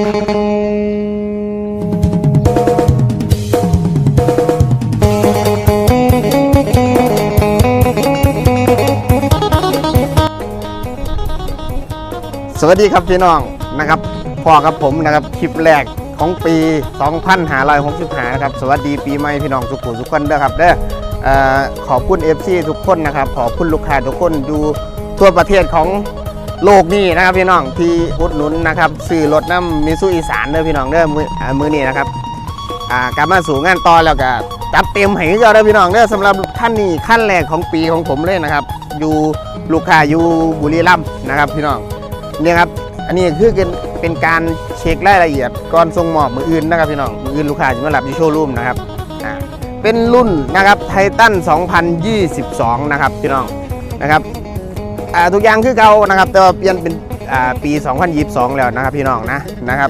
ส วัสดีครับพี่น้องนะครับพอกับผมนะครับคลิปแรกของปี 2565นะครับสวัสดีปีใหม่พี่น้องทุกผู้ทุกคนเด้อครับเด้อขอบคุณ FC ทุกคนนะครับขอบคุณลูกค้าทุกคนดูทั่วประเทศของโลกนี้นะครับพี่น้องที่อุดหนุนนะครับซื้อรถน้ำมิซูอีสานเด้อพี่น้องเด้อมือมือนี้นะครับอ่ากลับมาสู่งานต่อแล้วก็จัดเต็มให้เจ้าเด้อพี่น้องเด้อสำหรับขั้นนี้ขั้นแรกของปีของผมเลยนะครับ อยู่ลูกค้าอยู่บุรีรัมย์นะครับพี่น้อง เนี่ยครับ อันนี้คือเป็นเป็นการเช็ครายละเอียดก่อนส่งมอบมืออื่นนะครับพี่น้องมืออื่นลูกค้าจะมารับที่โชว์รูมนะครับเป็นรุ่นนะครับไททัน2022 นะครับพี่น้องนะครับทุกอย่างคือเก่านะครับ แต่ว่าเปลี่ยนเป็นปี 2022 แล้วนะครับพี่น้องนะนะครับ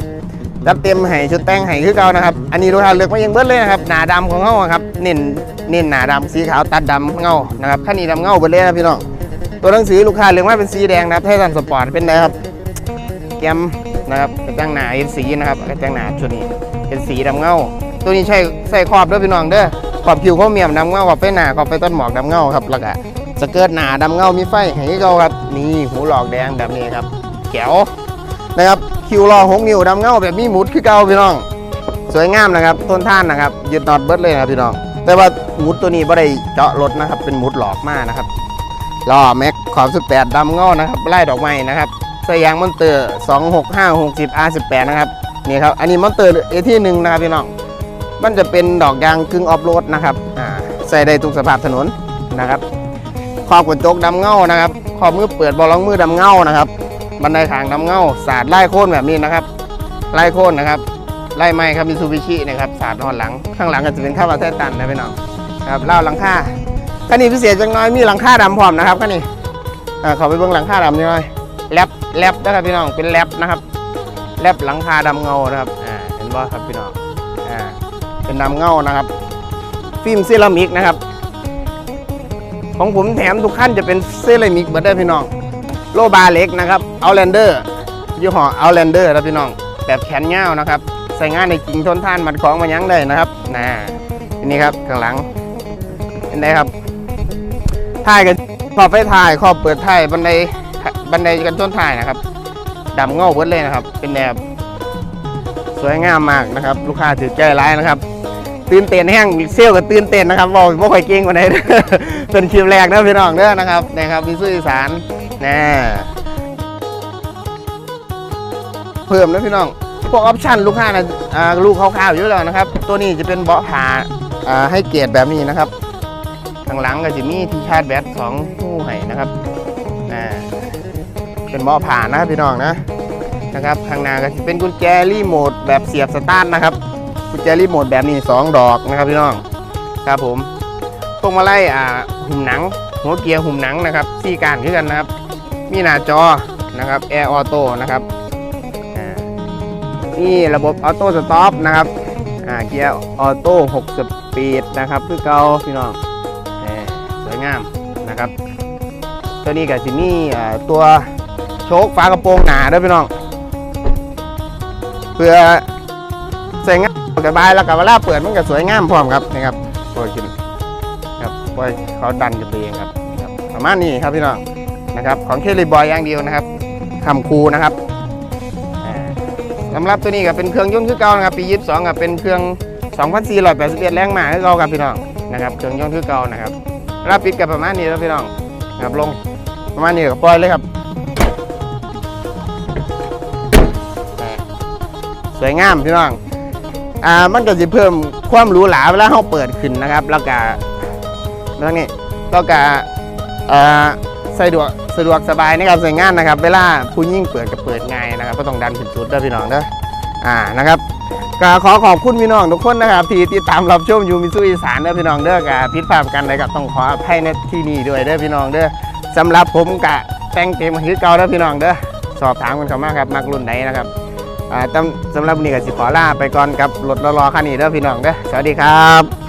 จัดเต็มให้ชุดแต่งให้คือเก่านะครับ อันนี้ลูกค้าเลือกมาเองเบิดเลยนะครับหนาดำของเขาครับเน้นเน้นหนาดำสีขาวตัดดำเงานะครับขั้นนี้ดำเงาเบิดเลยนะพี่น้องตัวหนังสือลูกค้าเลือกมาเป็นสีแดงนะครับไททันสปอร์ตเป็นไงครับ แกมนะครับกระจังหนาเป็นสีนะครับกระจังหนาชุดนี้เป็นสีดำเงาตัวนี้ใช่ใส่ขอบด้วยพี่น้องเด้อขอบผิวเขาเมียมดำเงาขอบไปหนาขอบไปต้นหมอกดำเงาครับแล้วก็สเกิร์ตหนาดำเงามีไฟให้เขาครับนี่หูหลอกแดงแบบนี้ครับแก้วนะครับคิวรอหกนิ้วดำเงาแบบมีหมุดคือเก่าพี่น้อง สวยงามนะครับต้นท่านนะครับยึดนอตเบิร์ดเลยนะครับพี่น้อง แต่ว่าหมุดตัวนี้ไม่ได้เจาะรถนะครับเป็นหมุดหลอกมากนะครับล้อแม็กขอบ18ดำเงานะครับไล่ดอกไม้นะครับ สยางมอนเตอร์26560 R18 นะครับนี่ครับอันนี้มอนเตอร์เอที่หนึ่งนะครับพี่น้องมันจะเป็นดอกยางกึ่งออฟโรดนะครับใส่ได้ทุกสภาพถนนนะครับขอบกระจกดำเงานะครับขอบมือเปิดบอลล็อกมือดำเงานะครับบันไดขางดำเงาสาดไล่โค่นแบบนี้นะครับไล่โค่นนะครับไล่ไม้ครับมิซูบิชินะครับสาดนอนหลังข้างหลังก็จะเป็นข้าวราเทตันนะพี่น้องครับเล่าหลังคาคันนี้พิเศษจังน้อยมีหลังคาดำพร้อมนะครับคันนี้อ่าขอไปเบิ่งหลังคาดำนิดหน่อยแลบ แลบนะครับพี่น้องเป็นแลบนะครับแลบหลังคาดำเงานะครับอ่าเห็นบ่ครับพี่น้องอ่าเป็นดำเงานะครับ ฟิล์มเซรามิกนะครับ ของผมแถมทุกขั้นจะเป็นเซรามิกเบิดได้พี่น้อง โลบาเล็กนะครับเอาแลนเดอร์ยี่ห้อเอาแลนเดอร์นะพี่น้องแบบแขนยานะครับใส่งานในจริงทนทานมัดของมายั้งได้นะครับนะอันนี้ครับข้างหลังเห็นไหมครับถ่ายกันขอบไฟถ่ายขอบเปิดถ่ายบันได บันไดกันต้นถ่ายนะครับดำเงาเบิดเลยนะครับ เป็นแนวสวยงามมากนะครับ ลูกค้าถือใจร้ายนะครับ ตื่นเต้นแห้งเซลกับตื่นเต้นนะครับบอกว่าค่อยเก่งกว่าไหนเป็นคลิปแรกนะพี่น้องเด้อนะครับนะครับมีซื้ออีสานนะเพิ่มนะพี่น้องพวกออปชั่นลูกค้านะอ่าลูกคร่าวๆอยู่แล้วนะครับ ตัวนี้จะเป็นเบาะผาอ่าให้เกียรติแบบนี้นะครับข้างหลังก็จะมีที่ชาร์จแบตสองคู่ให้นะครับอ่า เป็นหม้อผ่านนะครับพี่น้องนะนะครับข้างหน้าก็จะเป็นกุญแจรีโมทแบบเสียบสตาร์ทนะครับกุญแจรีโมทแบบนี้ 2 ดอกนะครับพี่น้องครับผมพวงมาลัยอ่าหุ่มหนัง หัวเกียร์หุ่มหนังนะครับซี่การขึ้นกันนะครับ มีหน้าจอนะครับแอร์ออโต้นะครับอ่านี่ระบบออโต้สต็อปนะครับเกียร์ออโต้6สปีดนะครับคือเก่าพี่น้องสวยงามนะครับ ตัวนี้ก็จะมีตัว ชคฝากระโปรงหนาด้วยพี่น้อง เพื่อใส่งานสบายแล้วกับเวลาเปิดมันก็สวยงามพร้อมครับนะครับปล่อยกินครับปล่อยเขาดันกันเองครับครับประมาณนี้ครับพี่น้องนะครับ ของเคลิบอยอย่างเดียวนะครับคำคูนะครับสำหรับตัวนี้ก็เป็นเครื่องยนต์คือเก่านะครับปี 22กับเป็นเครื่อง 2,481แรงม้าคือเก่าครับพี่น้องนะครับเครื่องยนต์คือเก่านะครับรับปิดกับประมาณนี้แล้วพี่น้องนะครับลงประมาณนี้ก็ปล่อยเลยครับ สวยงามพี่น้องอ่ามันก็จะเพิ่มความหรูหราเวลาเราเปิดขึ้นนะครับ แล้วก็แล้วนี่แล้วก็อ่าสะดวกสะดวกสบายในการใส่งานนะครับ เวลาผู้ยิ่งเปิดก็เปิดไงนะครับก็ต้องดันขึ้นสุดด้วยพี่น้องเด้ออ่านะครับก็ขอขอบคุณพี่น้องทุกคนนะครับ ที่ติดตามรับชมอยู่มิสุอีสานเด้อพี่น้องเด้อกับพิษภาพกันเลยกับต้องขออภัยในที่นี้ด้วยเด้อพี่น้องเด้อสำหรับผมกะแต่งเต็มคือเก่าเด้อพี่น้องเด้อสอบถามกันเข้ามาครับมากรุ่นไหนนะครับ อ่สำหรับนนี้ก็สิขอลาไปก่อนกับรถรอๆคันนี้เด้อพี่น้องเด้อสวัสดีครับ